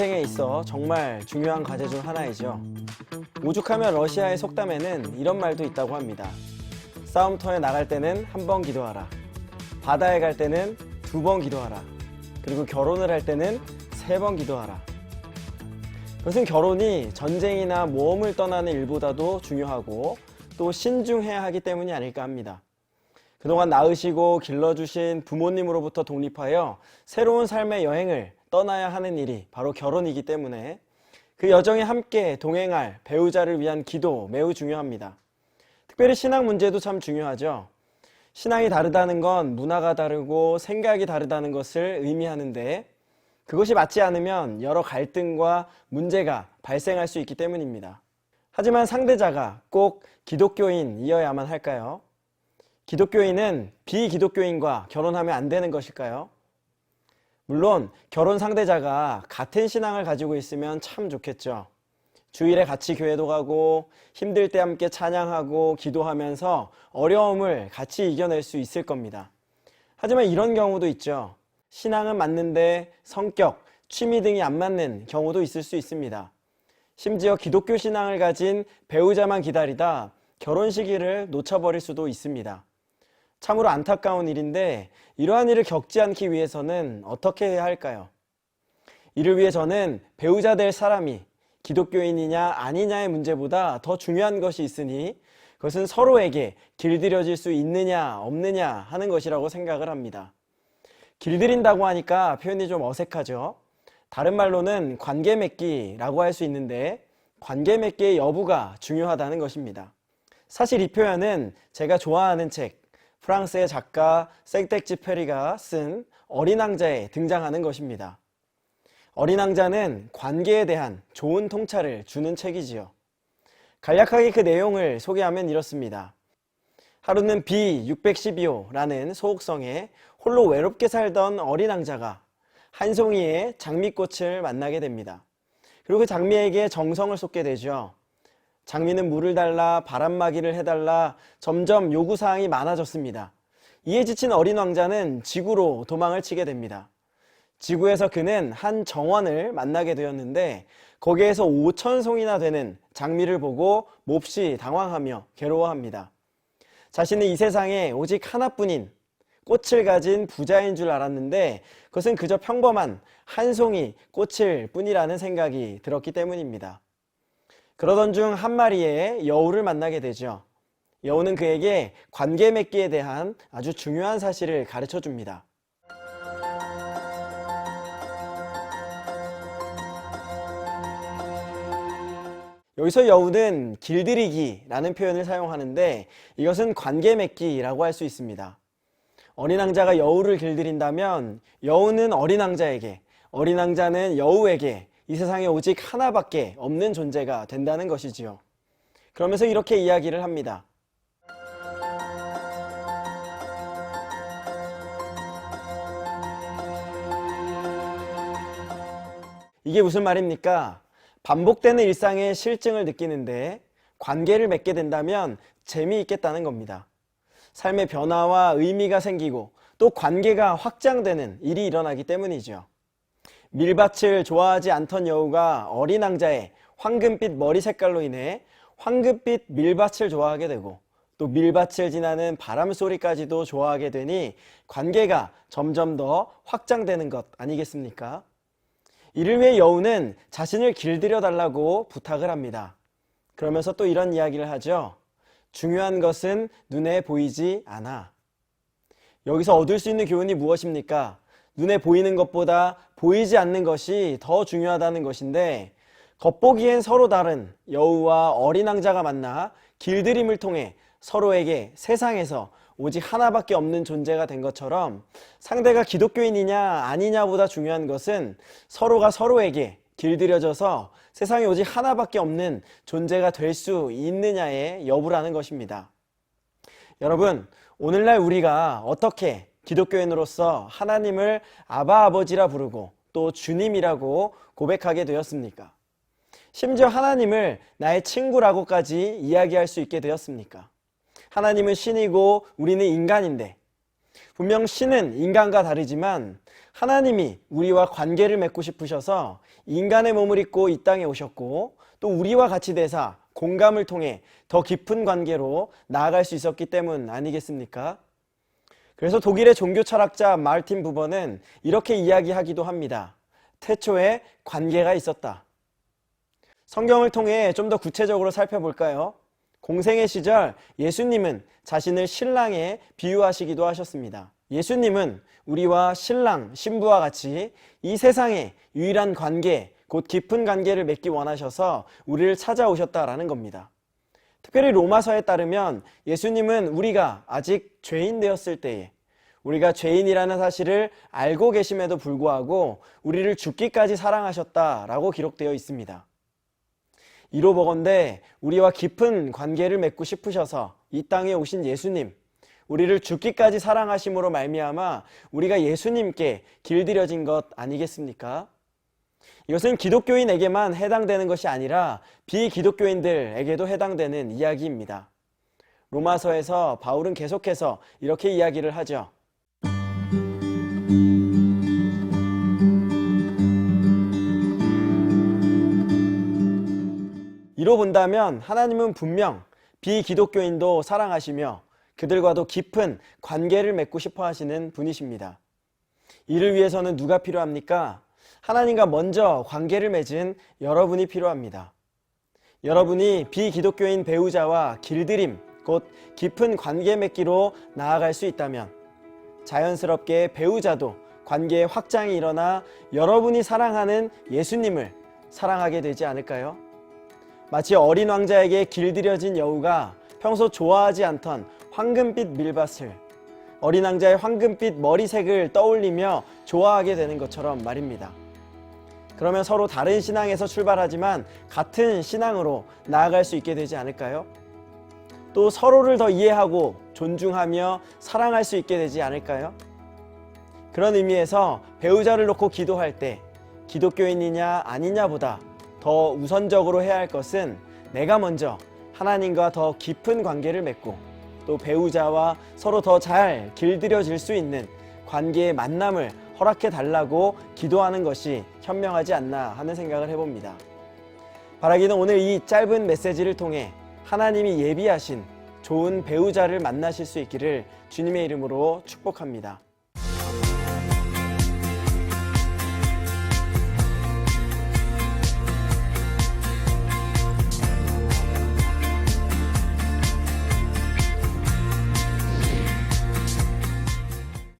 인생에 있어 정말 중요한 과제 중 하나이죠. 오죽하면 러시아의 속담에는 이런 말도 있다고 합니다. 싸움터에 나갈 때는 한 번 기도하라. 바다에 갈 때는 두 번 기도하라. 그리고 결혼을 할 때는 세 번 기도하라. 그것은 결혼이 전쟁이나 모험을 떠나는 일보다도 중요하고 또 신중해야 하기 때문이 아닐까 합니다. 그동안 낳으시고 길러주신 부모님으로부터 독립하여 새로운 삶의 여행을 떠나야 하는 일이 바로 결혼이기 때문에 그 여정에 함께 동행할 배우자를 위한 기도 매우 중요합니다. 특별히 신앙 문제도 참 중요하죠. 신앙이 다르다는 건 문화가 다르고 생각이 다르다는 것을 의미하는데 그것이 맞지 않으면 여러 갈등과 문제가 발생할 수 있기 때문입니다. 하지만 상대자가 꼭 기독교인이어야만 할까요? 기독교인은 비기독교인과 결혼하면 안 되는 것일까요? 물론 결혼 상대자가 같은 신앙을 가지고 있으면 참 좋겠죠. 주일에 같이 교회도 가고 힘들 때 함께 찬양하고 기도하면서 어려움을 같이 이겨낼 수 있을 겁니다. 하지만 이런 경우도 있죠. 신앙은 맞는데 성격, 취미 등이 안 맞는 경우도 있을 수 있습니다. 심지어 기독교 신앙을 가진 배우자만 기다리다 결혼 시기를 놓쳐버릴 수도 있습니다. 참으로 안타까운 일인데 이러한 일을 겪지 않기 위해서는 어떻게 해야 할까요? 이를 위해 저는 배우자 될 사람이 기독교인이냐 아니냐의 문제보다 더 중요한 것이 있으니 그것은 서로에게 길들여질 수 있느냐 없느냐 하는 것이라고 생각을 합니다. 길들인다고 하니까 표현이 좀 어색하죠. 다른 말로는 관계 맺기라고 할 수 있는데 관계 맺기의 여부가 중요하다는 것입니다. 사실 이 표현은 제가 좋아하는 책 프랑스의 작가 생텍지 페리가 쓴 어린 왕자에 등장하는 것입니다. 어린 왕자는 관계에 대한 좋은 통찰을 주는 책이지요. 간략하게 그 내용을 소개하면 이렇습니다. 하루는 B612호라는 소옥성에 홀로 외롭게 살던 어린 왕자가 한 송이의 장미꽃을 만나게 됩니다. 그리고 그 장미에게 정성을 쏟게 되죠. 장미는 물을 달라 바람막이를 해달라 점점 요구사항이 많아졌습니다. 이에 지친 어린 왕자는 지구로 도망을 치게 됩니다. 지구에서 그는 한 정원을 만나게 되었는데 거기에서 5천 송이나 되는 장미를 보고 몹시 당황하며 괴로워합니다. 자신은 이 세상에 오직 하나뿐인 꽃을 가진 부자인 줄 알았는데 그것은 그저 평범한 한 송이 꽃일 뿐이라는 생각이 들었기 때문입니다. 그러던 중 한 마리의 여우를 만나게 되죠. 여우는 그에게 관계 맺기에 대한 아주 중요한 사실을 가르쳐 줍니다. 여기서 여우는 길들이기라는 표현을 사용하는데 이것은 관계 맺기라고 할 수 있습니다. 어린 왕자가 여우를 길들인다면 여우는 어린 왕자에게, 어린 왕자는 여우에게 이 세상에 오직 하나밖에 없는 존재가 된다는 것이지요. 그러면서 이렇게 이야기를 합니다. 이게 무슨 말입니까? 반복되는 일상의 실증을 느끼는데 관계를 맺게 된다면 재미있겠다는 겁니다. 삶의 변화와 의미가 생기고 또 관계가 확장되는 일이 일어나기 때문이죠. 밀밭을 좋아하지 않던 여우가 어린 왕자의 황금빛 머리 색깔로 인해 황금빛 밀밭을 좋아하게 되고 또 밀밭을 지나는 바람 소리까지도 좋아하게 되니 관계가 점점 더 확장되는 것 아니겠습니까? 이를 위해 여우는 자신을 길들여 달라고 부탁을 합니다. 그러면서 또 이런 이야기를 하죠. 중요한 것은 눈에 보이지 않아. 여기서 얻을 수 있는 교훈이 무엇입니까? 눈에 보이는 것보다 보이지 않는 것이 더 중요하다는 것인데 겉보기엔 서로 다른 여우와 어린 왕자가 만나 길들임을 통해 서로에게 세상에서 오직 하나밖에 없는 존재가 된 것처럼 상대가 기독교인이냐 아니냐보다 중요한 것은 서로가 서로에게 길들여져서 세상에 오직 하나밖에 없는 존재가 될 수 있느냐의 여부라는 것입니다. 여러분, 오늘날 우리가 어떻게 기독교인으로서 하나님을 아바 아버지라 부르고 또 주님이라고 고백하게 되었습니까? 심지어 하나님을 나의 친구라고까지 이야기할 수 있게 되었습니까? 하나님은 신이고 우리는 인간인데 분명 신은 인간과 다르지만 하나님이 우리와 관계를 맺고 싶으셔서 인간의 몸을 입고 이 땅에 오셨고 또 우리와 같이 대사 공감을 통해 더 깊은 관계로 나아갈 수 있었기 때문 아니겠습니까? 그래서 독일의 종교 철학자 마르틴 부버는 이렇게 이야기하기도 합니다. 태초에 관계가 있었다. 성경을 통해 좀 더 구체적으로 살펴볼까요? 공생의 시절 예수님은 자신을 신랑에 비유하시기도 하셨습니다. 예수님은 우리와 신랑, 신부와 같이 이 세상의 유일한 관계, 곧 깊은 관계를 맺기 원하셔서 우리를 찾아오셨다라는 겁니다. 특별히 로마서에 따르면 예수님은 우리가 아직 죄인 되었을 때에 우리가 죄인이라는 사실을 알고 계심에도 불구하고 우리를 죽기까지 사랑하셨다라고 기록되어 있습니다. 이로 보건대 우리와 깊은 관계를 맺고 싶으셔서 이 땅에 오신 예수님, 우리를 죽기까지 사랑하심으로 말미암아 우리가 예수님께 길들여진 것 아니겠습니까? 이것은 기독교인에게만 해당되는 것이 아니라 비기독교인들에게도 해당되는 이야기입니다. 로마서에서 바울은 계속해서 이렇게 이야기를 하죠. 이로 본다면 하나님은 분명 비기독교인도 사랑하시며 그들과도 깊은 관계를 맺고 싶어 하시는 분이십니다. 이를 위해서는 누가 필요합니까? 하나님과 먼저 관계를 맺은 여러분이 필요합니다. 여러분이 비기독교인 배우자와 길들임, 곧 깊은 관계 맺기로 나아갈 수 있다면 자연스럽게 배우자도 관계의 확장이 일어나 여러분이 사랑하는 예수님을 사랑하게 되지 않을까요? 마치 어린 왕자에게 길들여진 여우가 평소 좋아하지 않던 황금빛 밀밭을 어린 왕자의 황금빛 머리색을 떠올리며 좋아하게 되는 것처럼 말입니다. 그러면 서로 다른 신앙에서 출발하지만 같은 신앙으로 나아갈 수 있게 되지 않을까요? 또 서로를 더 이해하고 존중하며 사랑할 수 있게 되지 않을까요? 그런 의미에서 배우자를 놓고 기도할 때 기독교인이냐 아니냐보다 더 우선적으로 해야 할 것은 내가 먼저 하나님과 더 깊은 관계를 맺고 또 배우자와 서로 더 잘 길들여질 수 있는 관계의 만남을 허락해 달라고 기도하는 것이 현명하지 않나 하는 생각을 해봅니다. 바라기는 오늘 이 짧은 메시지를 통해 하나님이 예비하신 좋은 배우자를 만나실 수 있기를 주님의 이름으로 축복합니다.